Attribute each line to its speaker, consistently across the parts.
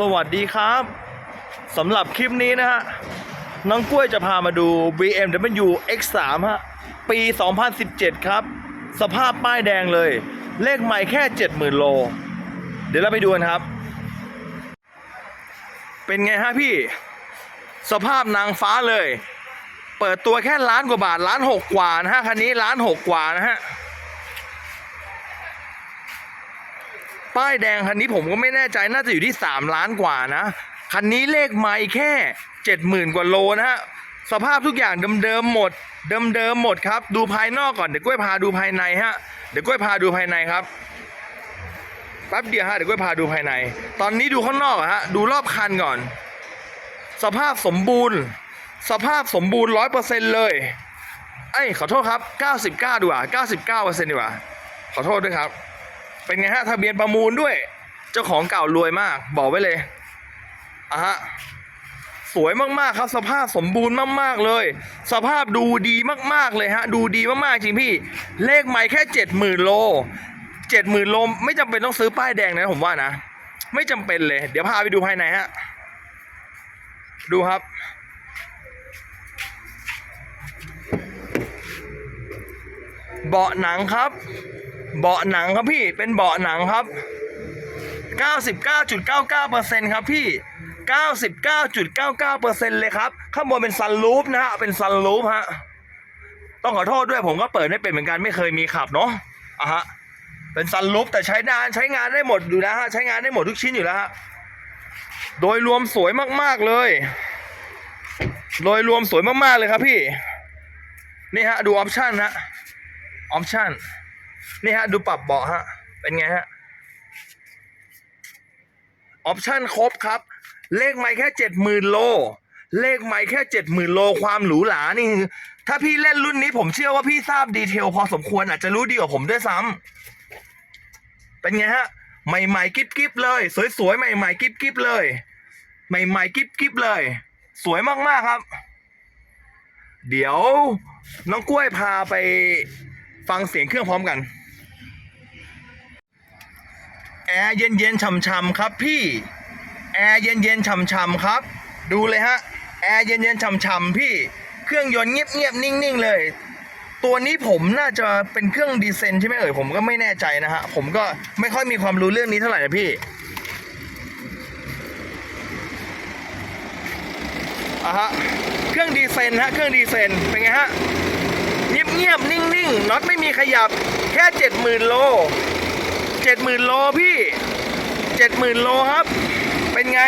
Speaker 1: สวัสดีครับสำหรับคลิปนี้นะฮะน้องกล้วยจะพามาดู BMW X3 ฮะปี 2017 ครับ สภาพป้ายแดงเลย เลขใหม่แค่ 70,000 โล เดี๋ยวเราไปดูกันครับ เป็นไงฮะพี่ สภาพนางฟ้าเลย เปิดตัวแค่ล้านกว่าบาทล้านหกกว่านะฮะคันนี้ล้านหกกว่านะฮะ ป้ายแดงคันนี้ผมก็ไม่แน่ใจน่าจะอยู่ที่3ล้านกว่านะ คันนี้เลขไม่แค่70,000กว่าโลนะฮะสภาพทุกอย่างเดิมๆหมด เดิมๆหมดครับ ดูภายนอกก่อนเดี๋ยวกล้วยพาดูภายในฮะเดี๋ยวกล้วยพาดูภายในครับแป๊บเดียวฮะเดี๋ยวกล้วยพาดูภายใน ตอนนี้ดูข้างนอกฮะดูรอบคันก่อน สภาพสมบูรณ์ สภาพสมบูรณ์ร้อยเปอร์เซ็นต์เลยเอ้ขอโทษครับ 99ดีกว่า99เปอร์เซ็นต์ดีกว่าขอโทษด้วยครับ เป็นไงฮะทะเบียนประมูลด้วย เจ้าของเก่ารวยมาก บอกไว้เลยอะฮะสวยมากๆครับ สภาพสมบูรณ์มากๆเลย สภาพดูดีมากๆเลยฮะ ดูดีมากๆจริงพี่ เลขไม่แค่เจ็ดหมื่นโลเจ็ดหมื่นโลไม่จำเป็นต้องซื้อป้ายแดงนะผมว่านะ ไม่จำเป็นเลย เดี๋ยวพาไปดูภายในฮะ ดูครับ เบาะหนังครับ เบาะหนังครับพี่เป็นเบาะหนังครับ 99.99%ครับพี่ 99.99%เลยครับ ข้างบนเป็นซันรูฟนะฮะเป็นซันรูฟฮะต้องขอโทษด้วยผมก็เปิดไม่เป็นเหมือนกันไม่เคยมีขับเนาะอะฮะเป็นซันรูฟแต่ใช้งานใช้งานได้หมดอยู่นะฮะใช้งานได้หมดทุกชิ้นอยู่แล้วฮะโดยรวมสวยมากๆเลย โดยรวมสวยมากๆเลยครับพี่ นี่ฮะ ดูออปชั่นฮะออปชั่น นี่ฮะ ดูปรับเบาะฮะ เป็นไงฮะ ออปชั่นครบครับ เลขไม่แค่เจ็ดหมื่นโล เลขไม่แค่เจ็ดหมื่นโลความหรูหรานี่ ถ้าพี่เล่นรุ่นนี้ผมเชื่อว่าพี่ทราบดีเทลพอสมควรอาจจะรู้ดีกว่าผมด้วยซ้ำเป็นไงฮะ ใหม่ๆกิ๊บกิ๊บเลย สวยๆใหม่ๆกิ๊บกิ๊บเลย ใหม่ๆกิ๊บกิ๊บเลย สวยมากๆครับ เดี๋ยวน้องกล้วยพาไป ฟังเสียงเครื่องพร้อมกัน แอร์เย็นๆช่ำๆครับพี่ แอร์เย็นๆช่ำๆครับ ดูเลยฮะ แอร์เย็นๆช่ำๆพี่ เครื่องยนต์เงียบๆนิ่งๆเลย ตัวนี้ผมน่าจะเป็นเครื่องดีเซนใช่ไหมเอ่ยผมก็ไม่แน่ใจนะฮะ ผมก็ไม่ค่อยมีความรู้เรื่องนี้เท่าไหร่นะพี่อะฮะ เครื่องดีเซนฮะ เครื่องดีเซนเป็นไงฮะ งียบๆ นิ่งๆ น็อตไม่มีขยับ แค่เจ็ดหมื่นโลเจ็ดหมื่นโลพี่เจ็ดหมื่นโลครับ เป็นไง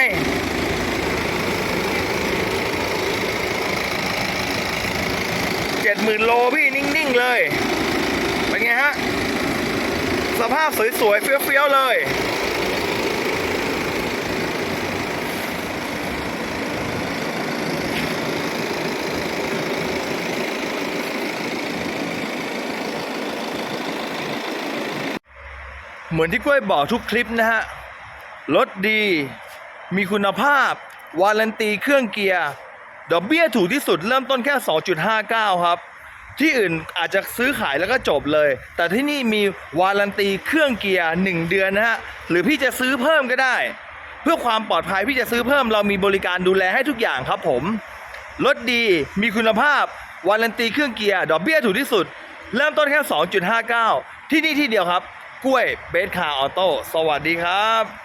Speaker 1: เจ็ดหมื่นโลพี่นิ่งๆ เลย เป็นไงฮะ สภาพสวยๆ เฟี้ยวๆ เลย เหมือนที่กล้วยบอกทุกคลิปนะฮะ รถดี มีคุณภาพ วารันตีเครื่องเกียร์ ดอกเบี้ยถูกที่สุดเริ่มต้นแค่ 2.59 ครับ ที่อื่นอาจจะซื้อขายแล้วก็จบเลย แต่ที่นี่มีวารันตีเครื่องเกียร์ 1 เดือนนะฮะ หรือพี่จะซื้อเพิ่มก็ได้ เพื่อความปลอดภัยพี่จะซื้อเพิ่มเรามีบริการดูแลให้ทุกอย่างครับผม รถดี มีคุณภาพ วารันตีเครื่องเกียร์ ดอกเบี้ยถูกที่สุด เริ่มต้นแค่ 2.59 ที่นี่ที่เดียวครับ กล้วยเบสคาออโต้สวัสดีครับ